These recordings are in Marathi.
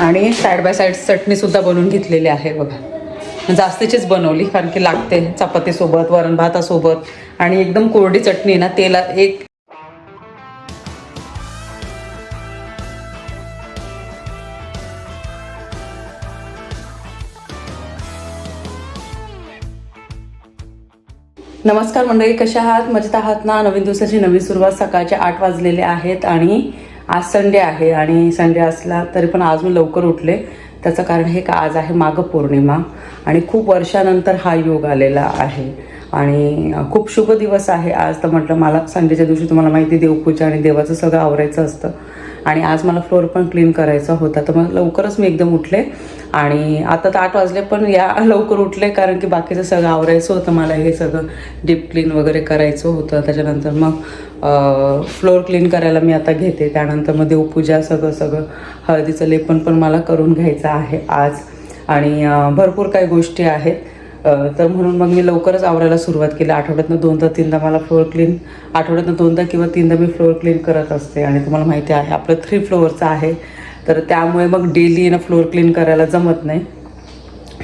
आणि साईड बाय साईड चटणीसुद्धा बनवून घेतलेली आहे बघा. जास्तीचीच बनवली कारण की लागते चपातीसोबत वरण भातासोबत. आणि एकदम कोरडी चटणी ना तेला एक नमस्कार मंडळी कशा आहात? मजेत आहात ना? नवीन दिवसाची नवीन सुरुवात सकाळचे आठ वाजलेले आहेत आणि आज संडे आहे आणि संडे असला तरी पण आज मी लवकर उठले. त्याचं कारण हे का आज आहे माघ पौर्णिमा आणि खूप वर्षानंतर हा योग आलेला आहे. आणि खूप शुभ दिवस आहे. आज तर म्हटलं मला संडेच्या दिवशी तुम्हाला माहिती देवपूजा आणि देवाचं सगळं आवरायचं असतं. आणि आज मला फ्लोअर पण क्लीन करायचा होता. तर मग लवकरच मी एकदम उठले. आणि आता तर आठ वाजले पण या लवकर उठले कारण की बाकीचं सगळं आवरायचं होतं. मला हे सगळं डीप क्लीन वगैरे करायचं होतं. त्याच्यानंतर मग फ्लोअर क्लीन करायला मी आता घेते. त्यानंतर मग देवपूजा सगळं सगळं हळदीचं लेपन पण मला करून घ्यायचं आहे आज. आणि भरपूर काही गोष्टी आहेत. तर म्हणून मग मी लवकरच आवरायला सुरुवात केली. आठवड्यातनं दोनदा तीनदा मला फ्लोअर क्लीन आठवड्यातनं दोनदा किंवा तीनदा मी फ्लोअर क्लीन करत असते आणि तुम्हाला माहिती आहे आपलं थ्री फ्लोअरचं आहे. तर त्यामुळे मग डेली ना फ्लोअर क्लीन करायला जमत नाही.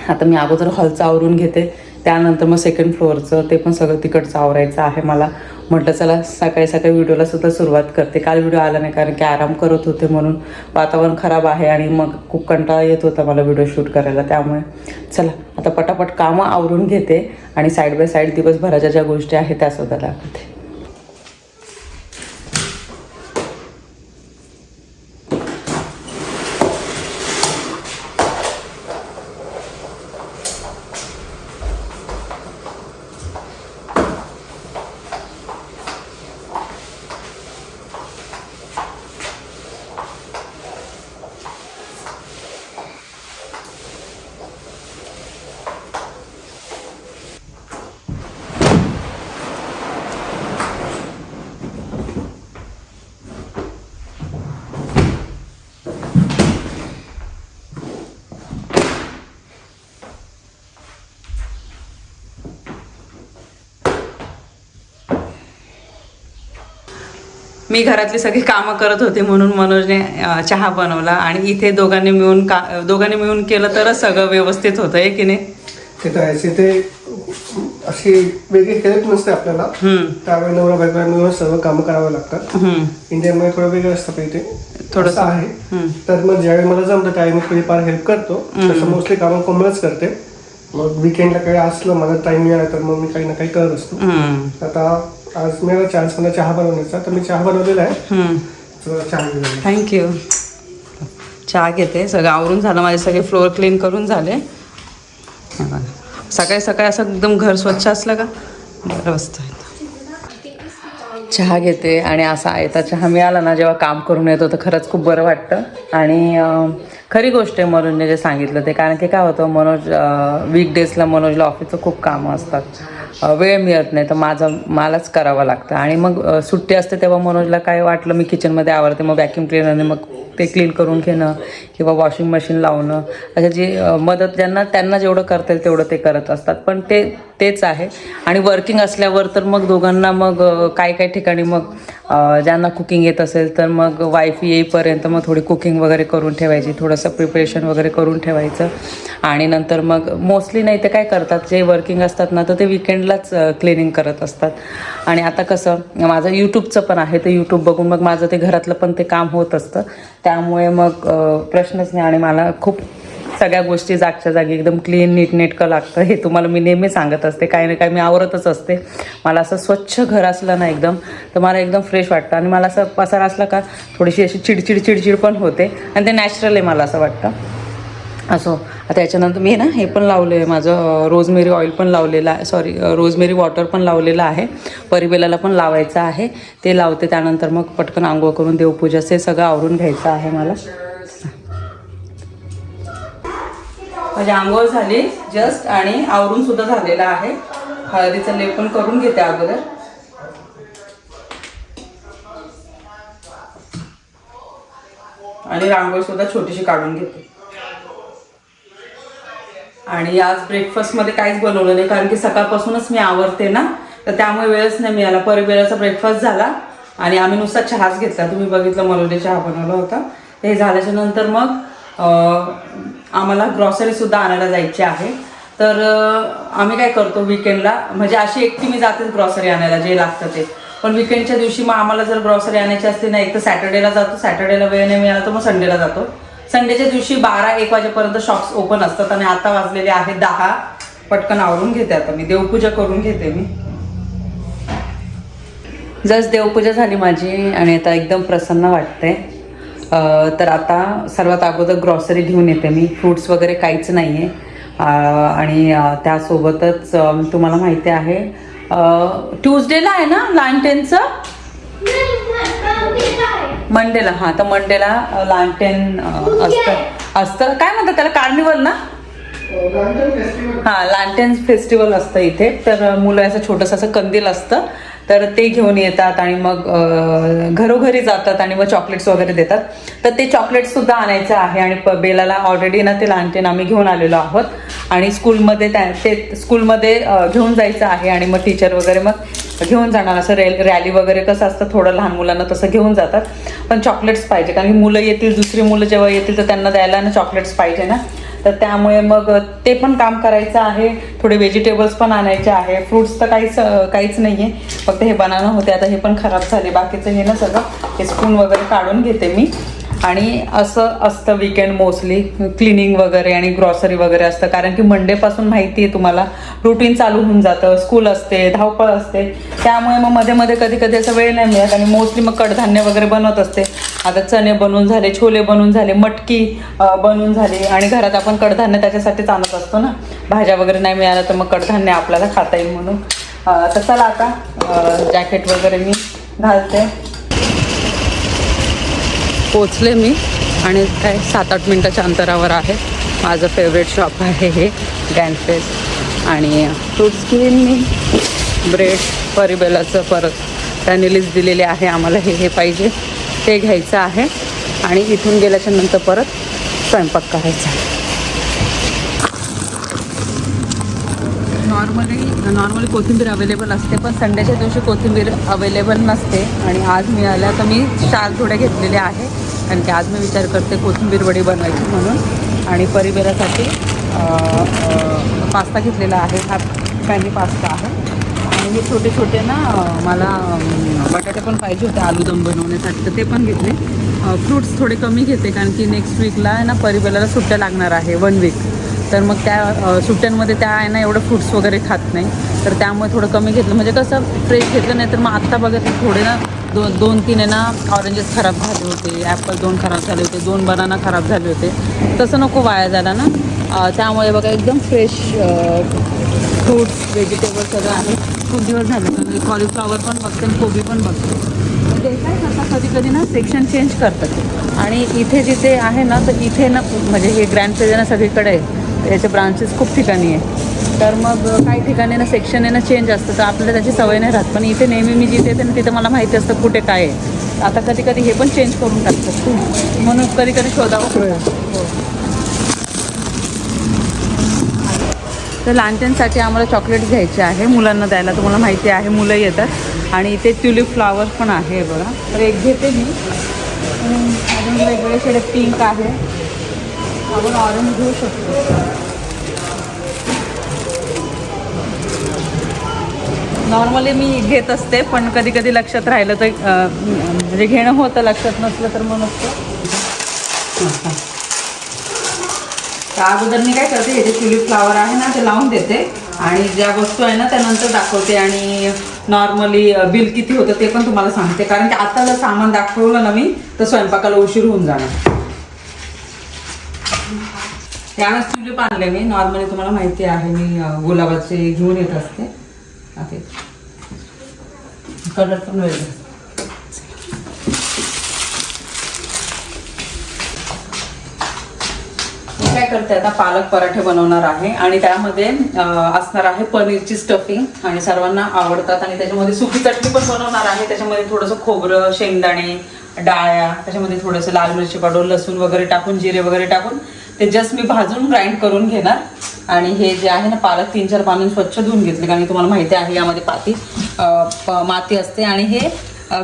आता मी अगोदर हॉलचं आवरून घेते. त्यानंतर मग सेकंड फ्लोअरचं ते पण सगळं तिकडचं आवरायचं आहे मला. म्हटलं चला सकाळी सकाळी व्हिडिओला सुद्धा सुरुवात करते. काल व्हिडिओ आला नाही कारण की आराम करत होते म्हणून वातावरण खराब आहे आणि मग खूप कंटाळा येत होता मला व्हिडिओ शूट करायला. त्यामुळे चला आता पटापट कामं आवरून घेते आणि साईड बाय साईड दिवसभराच्या ज्या गोष्टी आहेत त्यासुद्धा दाखवते. मी घरातली सगळी कामं करत होते म्हणून मनोजने चहा बनवला आणि इथे दोघांनी मिळून का दोघांनी मिळून केलं तरच सगळं व्यवस्थित होतं आहे की नाही? ते आहेच. ते अशी वेगळी हेल्प नसते आपल्याला. त्यावेळी नवरा बायकोला मिळून सर्व कामं करावं लागतात हम्म, इंडियामध्ये थोडं वेगळं असतं पण इथे. थोडंसं. आहे. तर मग ज्यावेळी मला जमतं त्यावेळी मी थोडीफार हेल्प करतो. तसं मोस्टली कामं कोंबडच करते. मग विकेंडला काही असलं मला टाइम मिळाला तर मग मी काही ना काही करत असतो. आता आज मिळाला चान्स मला चहा बनवण्याचा तर मी चहा बनवलेला आहे. तर चहा घेऊन थँक्यू चहा घेते. सगळं आवरून झालं माझे सगळे फ्लोअर क्लीन करून झाले. सकाळी सकाळी असं एकदम घर स्वच्छ असलं का? बरं बसतं चहा घेते आणि असा आयता चहा मिळाला ना जेव्हा काम करून येतो तर खरंच खूप बरं वाटतं. आणि खरी गोष्ट आहे मनोजने जे सांगितलं ते कारण की काय होतं मनोज वीकडेजला मनोजला ऑफिसचं खूप कामं असतात. वेळ मिळत नाही तर माझं मलाच करावं लागतं. आणि मग सुट्टी असते तेव्हा मनोजला काय वाटलं मी किचनमध्ये आवडते मग व्हॅक्युम क्लिनरने मग ते क्लीन करून घेणं किंवा वॉशिंग मशीन लावणं. अशा जी मदत ज्यांना त्यांना जेवढं करता येईल तेवढं ते करत असतात. पण ते तेच आहे. आणि वर्किंग असल्यावर तर मग दोघांना मग काय काही काही ठिकाणी मग ज्यांना कुकिंग येत असेल तर मग वाईफ येईपर्यंत मग थोडी कुकिंग वगैरे करून ठेवायची थोडंसं प्रिपरेशन वगैरे करून ठेवायचं. आणि नंतर मग मोस्टली नाही ते काय करतात जे वर्किंग असतात ना तर ते विकेंडलाच क्लिनिंग करत असतात. आणि आता कसं माझं यूट्यूबचं पण आहे तर यूट्यूब बघून मग माझं ते घरातलं पण ते काम होत असतं. त्यामुळे मग प्रश्नच नाही आणि मला खूप सगळ्या गोष्टी जागच्या जागी एकदम क्लीन नीटनेटकं लागतं. हे तुम्हाला मी नेहमी सांगत असते. काही ना काही मी आवरतच असते. मला असं स्वच्छ घर असलं ना एकदम तर मला एकदम फ्रेश वाटतं. आणि मला असं पसार असला का थोडीशी अशी चिडचिड चिडचिड पण होते. आणि ते नॅचरल आहे मला असं वाटतं. असो आता याच्यानंतर मी ना हे पण लावलं आहे माझं रोजमेरी ऑइल पण लावलेलं आहे. सॉरी रोजमेरी वॉटर पण लावलेलं आहे. परिबेलाला पण लावायचं आहे. ते लावते. त्यानंतर मग पटकन आंघोळ करून देवपूजाचे सगळं आवरून घ्यायचं आहे मला. माझी आंघोळ झाली जस्ट आणि आवरून सुद्धा झालेला आहे. हळदीचं लेपन करून घेते अगोदर. आणि रांगोळी सुद्धा छोटीशी काढून घेते. आणि आज ब्रेकफास्टमध्ये काहीच बनवलं नाही कारण की सकाळपासूनच मी आवरते ना तर त्यामुळे वेळच नाही मिळाला. परवेळाचा ब्रेकफास्ट झाला आणि आम्ही नुसता चहाच घेतला. तुम्ही बघितलं मलोडे चहा बनवला होता. हे झाल्याच्यानंतर मग आम्हाला ग्रॉसरीसुद्धा आणायला जायची आहे. तर आम्ही काय करतो विकेंडला म्हणजे अशी एकटी मी जाते ग्रॉसरी आणायला जे लागतं ते. पण विकेंडच्या दिवशी मग आम्हाला जर ग्रॉसरी आणायची असली ना एक तर सॅटर्डेला जातो सॅटर्डेला वेळ नाही मिळाला तर मग संडेला जातो. संडेच्या दिवशी बारा एक वाजेपर्यंत शॉप्स ओपन असतात आणि आता वाजलेले आहे दहा. पटकन आवरून घेते आता मी. देवपूजा करून घेते मी. जस्ट देवपूजा झाली माझी आणि आता एकदम प्रसन्न वाटते. तर आता सर्वात अगोदर ग्रॉसरी घेऊन येते मी. फ्रूट्स वगैरे काहीच नाही आहे आणि त्यासोबतच तुम्हाला माहिती आहे ट्यूजडेला आहे ना लॅन्टेनचं मंडेला हां तर मंडेला लॅन्टेन असतं. असतं. काय म्हणतात त्याला? कार्निवल ना? हा लॅन्टेन फेस्टिवल असतं इथे. तर मुलं असं छोटंसं असं कंदील असतं. तर ते घेऊन येतात आणि मग घरोघरी जातात आणि मग चॉकलेट्स वगैरे देतात. तर ते चॉकलेट्ससुद्धा आणायचं आहे आणि प- बेलाला ऑलरेडी ना ते लॅन्टेन आम्ही घेऊन आलेलो आहोत. आणि स्कूलमध्ये त्या ते स्कूलमध्ये घेऊन जायचं आहे आणि मग टीचर वगैरे मग घेऊन जाणार. असं रेल रॅली वगैरे कसं असतं थोडं लहान मुलांना तसं घेऊन जातात. पण चॉकलेट्स पाहिजे कारण की मुलं येतील दुसरी मुलं जेव्हा येतील तर त्यांना द्यायला ना चॉकलेट्स पाहिजे ना. तर त्यामुळे मग ते पण काम करायचं आहे. थोडे व्हेजिटेबल्स पण आणायचे आहे. फ्रुट्स तर काहीच काहीच नाही आहे फक्त हे बनाना होते. आता हे पण खराब झाले. बाकीचं हे ना सगळं हे स्पून वगैरे काढून घेते मी. आणि असं असतं विकेंड मोस्टली क्लिनिंग वगैरे आणि ग्रॉसरी वगैरे असतं. कारण की मंडेपासून माहिती आहे तुम्हाला रुटीन चालू होऊन जातं. स्कूल असते धावपळ असते. त्यामुळे मग मध्ये मध्ये कधी कधी असं वेळ नाही मिळत आणि मोस्टली मग कडधान्य वगैरे बनवत असते. आता चणे बनवून झाले छोले बनवून झाले मटकी बनवून झाली आणि घरात आपण कडधान्य त्याच्यासाठीच आणत असतो ना. भाज्या वगैरे नाही मिळाल्या तर मग कडधान्य आपल्याला खाता येईल म्हणून. तर चला आता जॅकेट वगैरे मी घालते. पोचले मी आणि काय सात आठ मिनटाच्या अंतरावर आहे. माझं फेवरेट शॉप आहे हे गॅनफेस आणि फ्रूट्स घेईन मी ब्रेड परिबेलाचं परत त्याने लिस्ट दिलेली आहे. आम्हाला हे हे पाहिजे. ते घ्यायचं आहे. आणि इथून गेल्याच्यानंतर परत स्वयंपाक करायचा नॉर्मली नॉर्मली कोथिंबीर अवेलेबल असते पण संडेच्या दिवशी कोथिंबीर अवेलेबल नसते. आणि आज मिळाल्या तर मी चार थोड्या घेतलेल्या आहे. कारण की आज मी विचार करते कोथिंबीर वडी बनवायची म्हणून. आणि परिबेरासाठी पास्ता घेतलेला आहे. हा पॅनी पास्ता आहे. आणि हे छोटे छोटे ना मला बटाटे पण पाहिजे होते आलूदम बनवण्यासाठी तर ते पण घेतले. फ्रूट्स थोडे कमी घेते कारण की नेक्स्ट वीकला आहे ना परिबेराला सुट्ट्या लागणार आहे वन वीक तर मग त्या सुट्ट्यांमध्ये त्या आहे ना एवढं फ्रुट्स वगैरे खात नाही. तर त्यामुळे थोडं कमी घेतलं. म्हणजे कसं फ्रेश घेतलं नाही तर मग आत्ता बघत थोडे ना दोन दोन तीन आहे ना ऑरेंजेस खराब झाले होते ॲपल दोन खराब झाले होते दोन बनाना खराब झाले होते. तसं नको वाया झाला ना. त्यामुळे बघा एकदम फ्रेश फ्रूट्स व्हेजिटेबल सगळं आहे. खूप दिवस झाले कॉलीफ्लॉवर पण बघते आणि कोबी पण बघते. ते काय करतात कधी कधी ना सेक्शन चेंज करतात. आणि इथे जिथे आहे ना तर इथे ना म्हणजे हे ग्रँड पेज सगळीकडे आहे याचे ब्रांचेस खूप ठिकाणी आहे तर मग काही ठिकाणी ना सेक्शन आहे ना चेंज असतं तर आपल्याला त्याची सवय नाही राहत. पण इथे नेहमी मी जिथे येते ना तिथे मला माहिती असतं कुठे काय आहे. आता कधी कधी हे पण चेंज करून टाकतात म्हणून कधी कधी शोधावं. हो. तर लहानट्यांसाठी आम्हाला चॉकलेट घ्यायचे आहे मुलांना द्यायला तुम्हाला माहिती आहे मुलं येतात. आणि इथे ट्युलिप फ्लावर पण आहे बघा. तर एक घेते मी. अजून वेगवेगळे शेड पिंक आहे. आपण ऑरेंज घेऊ शकतो. नॉर्मली मी घेत असते पण कधी कधी लक्षात राहिलं तर म्हणजे घेणं होतं लक्षात नसलं तर मग नसतं. अगोदर मी काय करते हे जे ट्युलिप फ्लावर आहे ना ते लावून देते. आणि ज्या वस्तू आहे ना त्यानंतर दाखवते. आणि नॉर्मली बिल किती होतं ते पण तुम्हाला सांगते. कारण की आता जर सामान दाखवलं ना मी तर स्वयंपाकाला उशीर होऊन जाणार. त्यावेळेस ट्युलिप आणले मी. नॉर्मली तुम्हाला माहिती आहे मी गुलाबाचे घेऊन येत असते. आहे कलर पण वेगळं मी काय करते आता पालक पराठे बनवणार आहे आणि त्यामध्ये असणार आहे पनीरची स्टफिंग आणि सर्वांना आवडतात आणि त्याच्यामध्ये सुकी चटणी पण बनवणार आहे. त्याच्यामध्ये थोडंसं खोबरं शेंगदाणे डाळ्या त्याच्यामध्ये थोडंसं लाल मिरची पावडर लसूण वगैरे टाकून जिरे वगैरे टाकून ते जस्ट मी भाजून ग्राइंड करून घेणार. आणि हे जे आहे ना पालक तीन चार पानं स्वच्छ धुवून घेतले कारण तुम्हाला माहिती आहे यामध्ये पाती माती असते आणि हे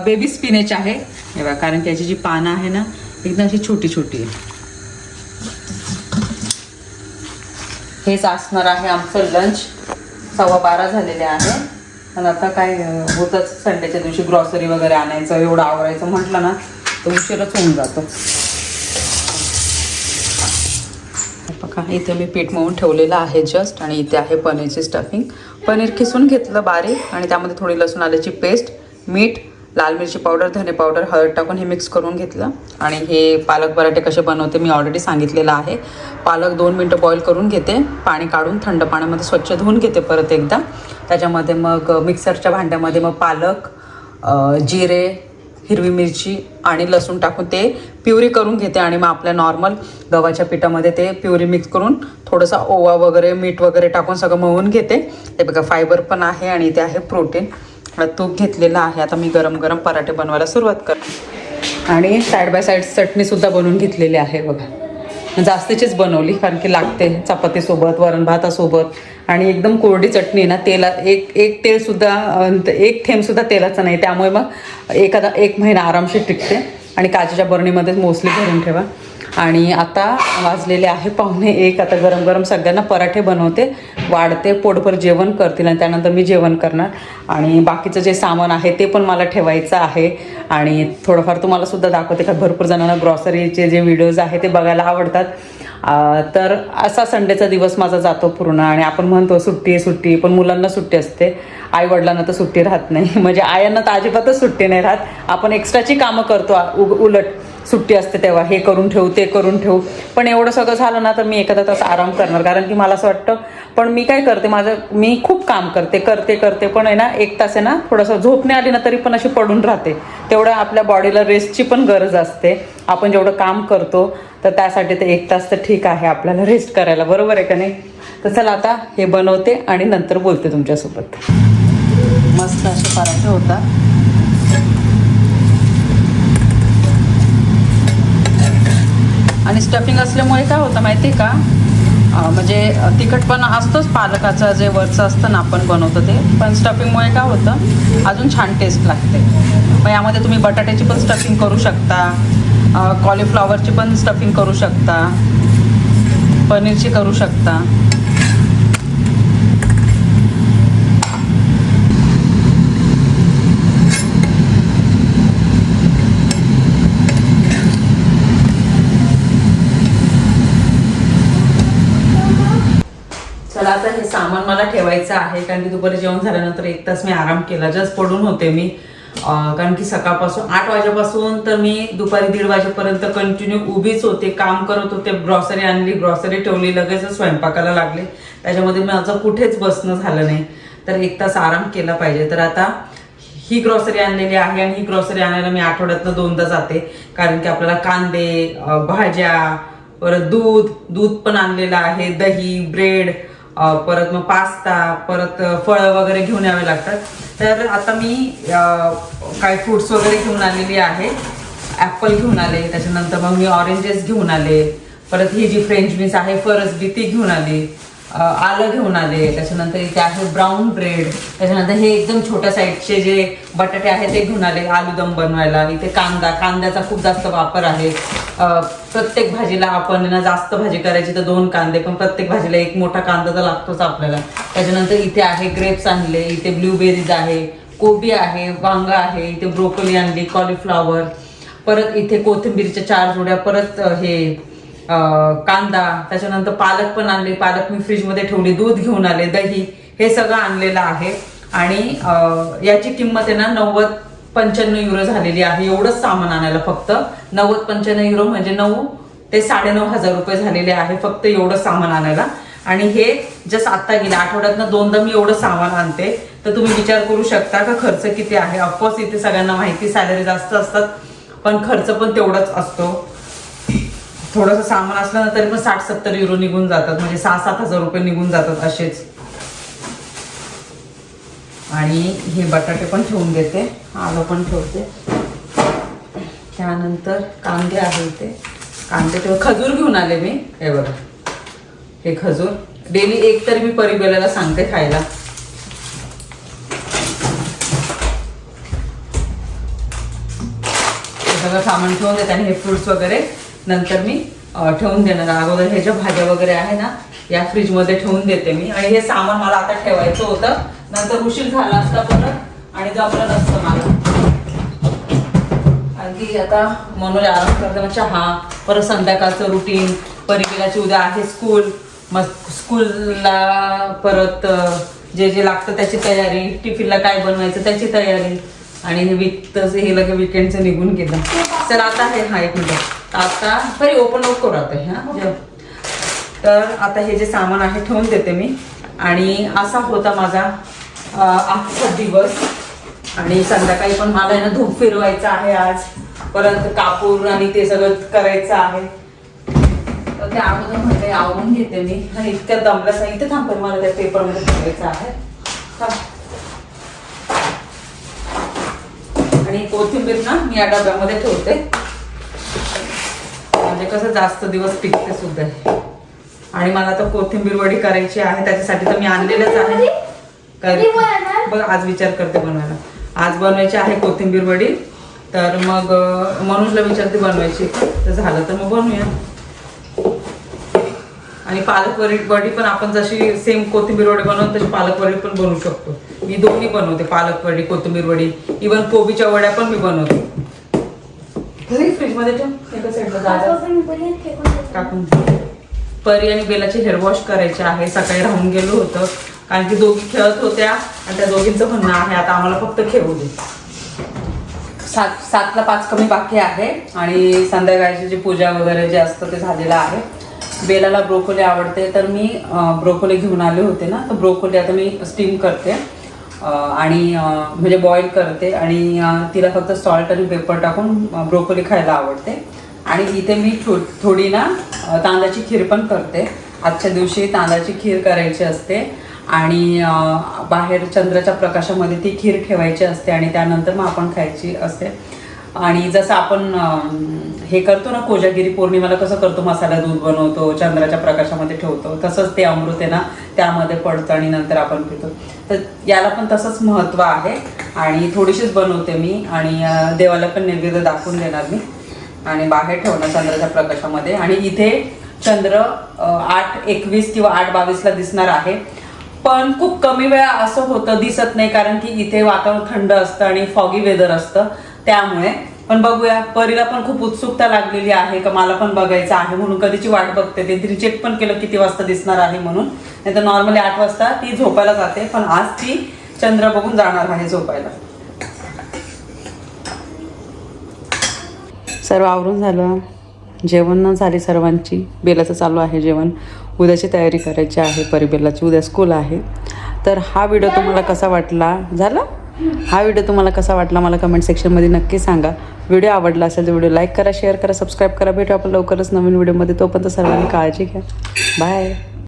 बेबी स्पिनेच आहे. हे बघा कारण त्याची जी पानं आहे ना एकदम अशी छोटी छोटी आहे हेच असणार आहे आमचं लंच सव्वा बारा झालेले आहे. आणि आता काय होतंच संडेच्या दिवशी ग्रॉसरी वगैरे आणायचं एवढं आवरायचं म्हटलं ना तर उशीरच होऊन जातो हे बघा. इथे मी पीठ मळून ठेवलेलं आहे जस्ट आणि इथे आहे पनीरची स्टफिंग पनीर खिसून घेतलं बारीक आणि त्यामध्ये थोडी लसूण आल्याची पेस्ट मीठ लाल मिरची पावडर धने पावडर हळद टाकून हे मिक्स करून घेतलं. आणि हे पालक पराठे कसे बनवते मी ऑलरेडी सांगितलेलं आहे. पालक दोन मिनटं बॉईल करून घेते. पाणी काढून थंड पाण्यामध्ये स्वच्छ धुवून घेते परत एकदा. त्याच्यामध्ये मग मिक्सरच्या भांड्यामध्ये मग पालक जिरे हिरवी मिरची आणि लसूण टाकून ते प्युरी करून घेते आणि मग आपल्या नॉर्मल गव्हाच्या पिठामध्ये ते प्युरी मिक्स करून थोडंसं ओवा वगैरे मीठ वगैरे टाकून सगळं मळून घेते. ते बघा फायबर पण आहे आणि ते आहे प्रोटीन. तूप घेतलेलं आहे. आता मी गरम गरम पराठे बनवायला सुरुवात करते. आणि साईड बाय साईड चटणीसुद्धा बनवून घेतलेली आहे बघा. जास्तीचीच बनवली कारण की लागते चपातीसोबत वरण भातासोबत. आणि एकदम कोरडी चटणी आहे ना तेला एक एक तेलसुद्धा एक थेंबसुद्धा तेलाचा नाही. त्यामुळे मग एखादा एक महिना आरामशीर टिकते. आणि काचेच्या बरणीमध्येच मोस्टली भरून ठेवा. आणि आता वाजलेले आहे पाहुणे एक. आता गरम गरम सगळ्यांना पराठे बनवते. वाढते पोटभर जेवण करतील आणि त्यानंतर मी जेवण करणार. आणि बाकीचं जे सामान आहे ते पण मला ठेवायचं आहे. आणि थोडंफार तुम्हाला सुद्धा दाखवते का? भरपूर जणांना ग्रॉसरीचे जे व्हिडिओज आहे ते बघायला आवडतात. तर असा संडेचा दिवस माझा जातो पूर्ण. आणि आपण म्हणतो सुट्टी आहे सुट्टी पण मुलांना सुट्टी असते. आई वडिलांना तर सुट्टी राहत नाही. म्हणजे आयांना तर अजिबातच सुट्टी नाही राहत. आपण एक्स्ट्राची कामं करतो उ- उलट. सुट्टी असते तेव्हा हे करून ठेवू ते करून ठेवू. पण एवढं सगळं झालं ना तर मी एखादा तास आराम करणार. कारण की मला असं वाटतं पण मी काय करते माझं मी खूप काम करते करते करते. पण आहे ना एक तास आहे ना थोडंसं झोप नाही आली ना तरी पण अशी पडून राहते. तेवढं आपल्या बॉडीला रेस्टची पण गरज असते. आपण जेवढं काम करतो तर त्यासाठी ते एक तास तर ठीक आहे आपल्याला रेस्ट करायला. बरोबर आहे का नाही? तर चला आता हे बनवते आणि नंतर बोलते तुमच्यासोबत. मस्त असे पराठे होता. आणि स्टफिंग असल्यामुळे काय होतं माहिती आहे का म्हणजे तिखटपणा असतोच पालकाचं जे वरचं असतं ना आपण बनवतो ते. पण स्टफिंगमुळे काय होतं अजून छान टेस्ट लागते. मग यामध्ये तुम्ही बटाट्याची पण स्टफिंग करू शकता. कॉलीफ्लॉवरची पण स्टफिंग करू शकता. पनीरची करू शकता चला आता हे सामान मला ठेवायचं आहे कारण की दुपारी जेवण झाल्यानंतर एक तास मी आराम केला. जस्ट पडून होते मी. कारण की सकाळपासून आठ वाजेपासून तर मी दुपारी दीड वाजेपर्यंत कंटिन्यू उभीच होते काम करत होते ग्रॉसरी आणली ग्रॉसरी ठेवली लगेच स्वयंपाकाला लागले. त्याच्यामध्ये माझं कुठेच बसणं झालं नाही. तर एक तास आराम केला पाहिजे. तर आता ही ग्रॉसरी आणलेली आहे आणि ही ग्रॉसरी आणायला मी आठवड्यातनं दोनदा जाते. कारण की आपल्याला कांदे भाज्या परत दूध दूध पण आणलेलं आहे दही ब्रेड परत मग पास्ता परत फळं वगैरे घेऊन यावे लागतात. तर आता मी काय फ्रुट्स वगैरे घेऊन आलेली आहे. ॲपल घेऊन आले त्याच्यानंतर मग मी ऑरेंजेस घेऊन आले. परत ही जी फ्रेंच बीन्स आहे फरसबी ती घेऊन आली. आलं घेऊन आले. त्याच्यानंतर इथे आहे ब्राऊन ब्रेड त्याच्यानंतर हे एकदम छोट्या साईजचे जे बटाटे आहेत ते घेऊन आले आलूदम बनवायला. इथे कांदा कांद्याचा खूप जास्त वापर आहे. प्रत्येक भाजीला आपण ना जास्त भाजी करायची तर दोन कांदे पण प्रत्येक भाजीला एक मोठा कांदा तर लागतोच आपल्याला. त्याच्यानंतर इथे आहे ग्रेप्स आणले इथे ब्लूबेरीज आहे कोबी आहे वांगा आहे इथे ब्रोकोली आणली कॉलीफ्लॉवर परत इथे कोथिंबीरच्या चार जोड्या परत हे कांदा त्याच्यानंतर पालक पण आणले पालक मी फ्रीजमध्ये ठेवली दूध घेऊन आले दही हे सगळं आणलेलं आहे. आणि याची किंमत आहे ना नव्वद पंच्याण्णव युरो झालेली आहे. एवढंच सामान आणायला फक्त. नव्वद पंच्याण्णव युरो म्हणजे नऊ ते साडेनऊ हजार रुपये झालेले आहे फक्त एवढं सामान आणायला. आणि हे जस्ट आत्ता गेले आठवड्यातनं दोनदा मी एवढं सामान आणते. तर तुम्ही विचार करू शकता का खर्च किती आहे? ऑफकोर्स इथे सगळ्यांना माहिती सॅलरी जास्त असतात पण खर्च पण तेवढाच असतो. थोडंसं सामान असलं ना तरी पण साठ सत्तर युरो निघून जातात. म्हणजे सहा सात हजार रुपये निघून जातात असेच. आणि हे बटाटे पण ठेवून देते. आलं पण ठेवते. त्यानंतर कांदे आहे इथे. कांदे ठेव खजूर घेऊन आले मी. हे बघा. हे खजूर. डेली एक तरी मी परिबेलाला सांगते खायला. हे सगळं सामान ठेवून देते आणि हे फ्रुट्स वगैरे नंतर मी ठेवून देणार. अगोदर हे ज्या भाज्या वगैरे आहे ना या फ्रीजमध्ये ठेवून देते मी. आणि हे सामान मला आता ठेवायचं होतं. नंतर उशीर झाला असता परत आणि जमलं नसतं मला आणखी आता मनोज आराम करते मग चहा परत संध्याकाळचं रुटीन परिकेलाची उद्या आहे स्कूल मग स्कूलला परत जे जे लागतं त्याची तयारी टिफिनला काय बनवायचं त्याची तयारी. आणि हे वीक तसं हे लगे विकेंडचं निघून गेलं. चल आता हे हा एक मिनिट आता तरी ओपन ओप करू आता हे. तर आता हे जे सामान आहे ठेवून देते मी. आणि असा होता माझा आजचा दिवस. आणि संध्याकाळी पण मला आहे ना धूप फिरवायचं आहे आज. परत कापूर आणि ते सगळं करायचं आहे. तर ते अगोदर म्हटलं आवडून घेते मी. आणि इतक्या दमल्यास इथे थांब मला त्या पेपरमध्ये ठेवायचं आहे. आणि कोथिंबीर ना मी या डब्यामध्ये ठेवते. म्हणजे कसं जास्त दिवस टिकते सुद्धा. आणि मला तर कोथिंबीर वडी करायची आहे त्याच्यासाठी तर मी आणलेलंच आहे. काय बघ आज विचार करते बनवायला. आज बनवायची आहे कोथिंबीर वडी. तर मग मनोजला विचारते बनवायची. तर झालं तर मग बनवूया. आणि पालक वडी वडी पण आपण जशी सेम कोथिंबीर वडी बनवतो तशी पालक वडी पण बनवू शकतो. मी दोन्ही बनवते पालक वडी कोथिंबीर वडी. इवन कोबीच्या वड्या पण मी बनवते. घरी फ्रीजमध्ये टाकून. परी आणि बेलाचे हेअर वॉश करायचे आहे. सकाळी राहून गेलो होतं. कारण की दोघी खेळत होत्या आणि त्या दोघींचं म्हणणं आहे आता आम्हाला फक्त खेळू दे. सात सातला पाच कमी बाकी आहे आणि संध्याकाळची जी पूजा वगैरे जे असतं ते झालेलं आहे. बेलाला ब्रोकोली आवडते तर मी ब्रोकोली घेऊन आले होते ना तर ब्रोकोली आता मी स्टीम म्हणजे करते. आणि म्हणजे बॉईल करते आणि तिला फक्त सॉल्ट आणि पेपर टाकून ब्रोकोली खायला आवडते. आणि इथे मी थो थोडी ना तांदळाची खीर पण करते. आजच्या दिवशी तांदळाची खीर करायची असते. आणि बाहेर चंद्राच्या प्रकाशामध्ये ती खीर ठेवायची असते आणि त्यानंतर मग आपण खायची असते. आणि जसं आपण हे करतो ना कोजागिरी पौर्णिमाला कसं करतो मसाला दूध बनवतो चंद्राच्या प्रकाशामध्ये ठेवतो तसंच ते अमृत आहे ना त्यामध्ये पडतं आणि नंतर आपण पितो. तर याला पण तसंच महत्त्व आहे. आणि थोडीशीच बनवते मी आणि देवाला पण नैवेद्य दाखवून देणार मी. आणि बाहेर ठेवणार चंद्राच्या प्रकाशामध्ये. आणि इथे चंद्र आठ एकवीस किंवा आठ बावीसला दिसणार आहे. पण खूप कमी वेळा असं होतं दिसत नाही कारण की इथे वातावरण थंड असतं आणि फॉगी वेदर असतं. त्यामुळे पण बघूया. परीला पण खूप उत्सुकता लागलेली आहे का मला पण बघायचं आहे म्हणून कधीची वाट बघते ते. तिने चेक पण केलं किती वाजता दिसणार आहे म्हणून. नाही तर नॉर्मली आठ वाजता ती झोपायला जाते पण आज ती चंद्र बघून जाणार आहे झोपायला. सर्व आवरून झालं. जेवण न झाली सर्वांची. बेलाचं चालू आहे जेवण. उद्याची तयारी करायची आहे परिबेलाची. उद्या स्कूल आहे. तर हा व्हिडिओ तुम्हाला कसा वाटला? झाला? हा व्हिडिओ तुम्हाला कसा वाटला? मला कमेंट सेक्शनमध्ये नक्की सांगा. व्हिडिओ आवडला असेल तर व्हिडिओ लाईक करा शेअर करा सबस्क्राईब करा. भेटू आपण लवकरच नवीन व्हिडिओमध्ये तोपर्यंत सर्वांनी काळजी घ्या. बाय